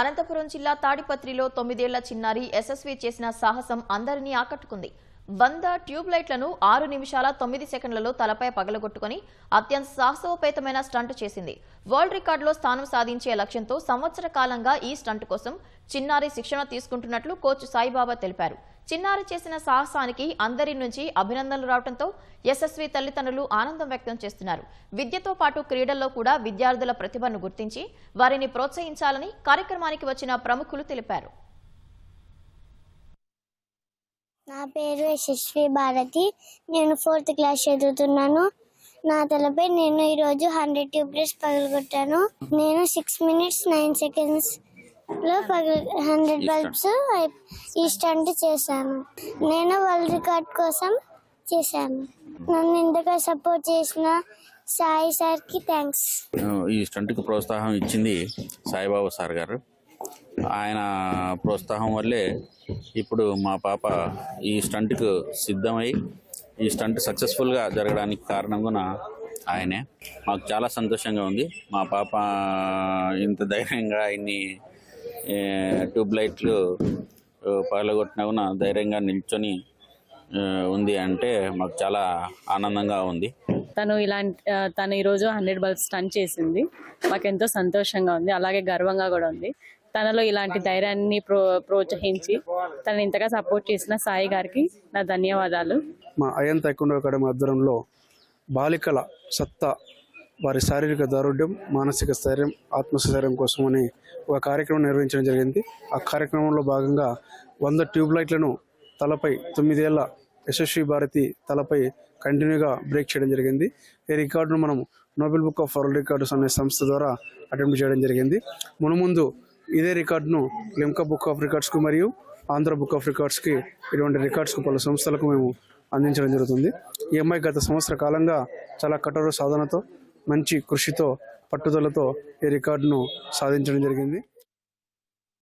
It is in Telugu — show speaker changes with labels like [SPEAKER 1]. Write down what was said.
[SPEAKER 1] అనంతపురం జిల్లా తాడిపత్రిలో తొమ్మిదేళ్ళ చిన్నారి యశస్వి చేసిన సాహసం అందరినీ ఆకట్టుకుంది. వంద ట్యూబ్ లైట్లను ఆరు నిమిషాల తొమ్మిది సెకండ్లలో తలపై పగలగొట్టుకుని అత్యంత సాహసోపేతమైన స్టంట్ చేసింది. వరల్డ్ రికార్డులో స్థానం సాధించే లక్ష్యంతో సంవత్సర కాలంగా ఈ స్టంట్ కోసం చిన్నారి శిక్షణ తీసుకుంటున్నట్లు కోచ్ సాయిబాబా తెలిపారు. చిన్నారి చేసిన సాహసానికి అందరి నుంచి అభినందనలు రావడంతో యశస్వి తల్లిదండ్రులు ఆనందం వ్యక్తం చేస్తున్నారు. విద్యతో పాటు క్రీడల్లో కూడా విద్యార్థుల ప్రతిభను గుర్తించి వారిని ప్రోత్సహించాలని కార్యక్రమానికి వచ్చిన ప్రముఖులు తెలిపారు.
[SPEAKER 2] నా పేరు యశస్వి భారతి. నేను ఫోర్త్ క్లాస్ చదువుతున్నాను. నా తలపై నేను ఈరోజు హండ్రెడ్ ట్యూబ్లెట్స్ పగలగొట్టాను. నేను సిక్స్ మినిట్స్ నైన్ సెకండ్స్ లో హండ్రెడ్ బల్బ్స్ ఈ స్టంట్ చేశాను. నేను వరల్డ్ రికార్డ్ కోసం చేశాను. నన్ను ఇంతగా సపోర్ట్ చేసిన సాయి సార్కి థ్యాంక్స్
[SPEAKER 3] ఈ స్టంట్కి ప్రోత్సాహం ఇచ్చింది సాయిబాబా సార్ గారు. ఆయన ప్రోత్సాహం వల్లే ఇప్పుడు మా పాప ఈ స్టంట్కు సిద్ధమై ఈ స్టంట్ సక్సెస్ఫుల్గా జరగడానికి కారణం కూడా ఆయనే. మాకు చాలా సంతోషంగా ఉంది. మా పాప ఇంత ధైర్యంగా ఇన్ని ట్యూబ్ లైట్లు పగలగొట్టినా కూడా ధైర్యంగా నిల్చొని ఉంది అంటే మాకు చాలా ఆనందంగా ఉంది.
[SPEAKER 4] తను ఇలాంటి తను ఈరోజు హండ్రెడ్ బల్బ్స్ స్టన్ చేసింది. మాకు ఎంతో సంతోషంగా ఉంది. అలాగే గర్వంగా కూడా ఉంది. తనలో ఇలాంటి ధైర్యాన్ని ప్రో ప్రోత్సహించి తను ఇంతగా సపోర్ట్ చేసిన సాయి గారికి నా ధన్యవాదాలు.
[SPEAKER 5] మా అయ్యన్ తైకుండ అకాడమీ ఆధ్వర్యంలో బాలికల సత్తా వారి శారీరక దారుఢ్యం మానసిక స్థైర్యం ఆత్మస్థైర్యం కోసమని ఒక కార్యక్రమం నిర్వహించడం జరిగింది. ఆ కార్యక్రమంలో భాగంగా వంద ట్యూబ్లైట్లను తలపై తొమ్మిదేళ్ళ యశస్వి భారతి తలపై కంటిన్యూగా బ్రేక్ చేయడం జరిగింది. ఈ రికార్డును మనం Nobel book of world records అనే సంస్థ ద్వారా అటెంప్ట్ చేయడం జరిగింది. మునుముందు ఇదే రికార్డును లిమ్కా బుక్ ఆఫ్ రికార్డ్స్కు మరియు ఆంధ్ర బుక్ ఆఫ్ రికార్డ్స్కి ఇటువంటి రికార్డ్స్కు పలు సంస్థలకు మేము అందించడం జరుగుతుంది. ఈ అమ్మాయి గత సంవత్సర కాలంగా చాలా కఠోర సాధనతో మంచి కృషితో పట్టుదలతో ఈ రికార్డును సాధించడం జరిగింది.